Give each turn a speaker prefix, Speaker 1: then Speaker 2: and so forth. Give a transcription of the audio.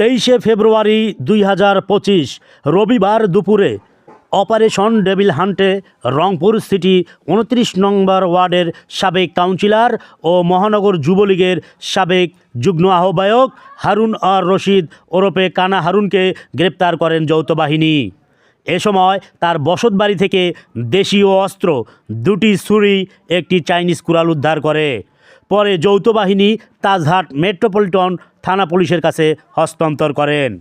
Speaker 1: তেইশে ফেব্রুয়ারি দুই হাজার পঁচিশ রবিবার দুপুরে অপারেশন ডেভিল হান্টে, রংপুর সিটি উনত্রিশ নম্বর ওয়ার্ডের সাবেক কাউন্সিলর ও মহানগর যুবলীগের সাবেক যুগ্ম আহ্বায়ক হারুন আর রশিদ ওরফে কানা হারুনকে গ্রেপ্তার করেন যৌথ বাহিনী। এ সময় তার বসতবাড়ি থেকে দেশীয় অস্ত্র, দুটি ছুরি, একটি চাইনিজ কুড়াল উদ্ধার করে। পরে যৌথ বাহিনী তাজহাট মেট্রোপলিটন থানা পুলিশের কাছে হস্তান্তর করেন।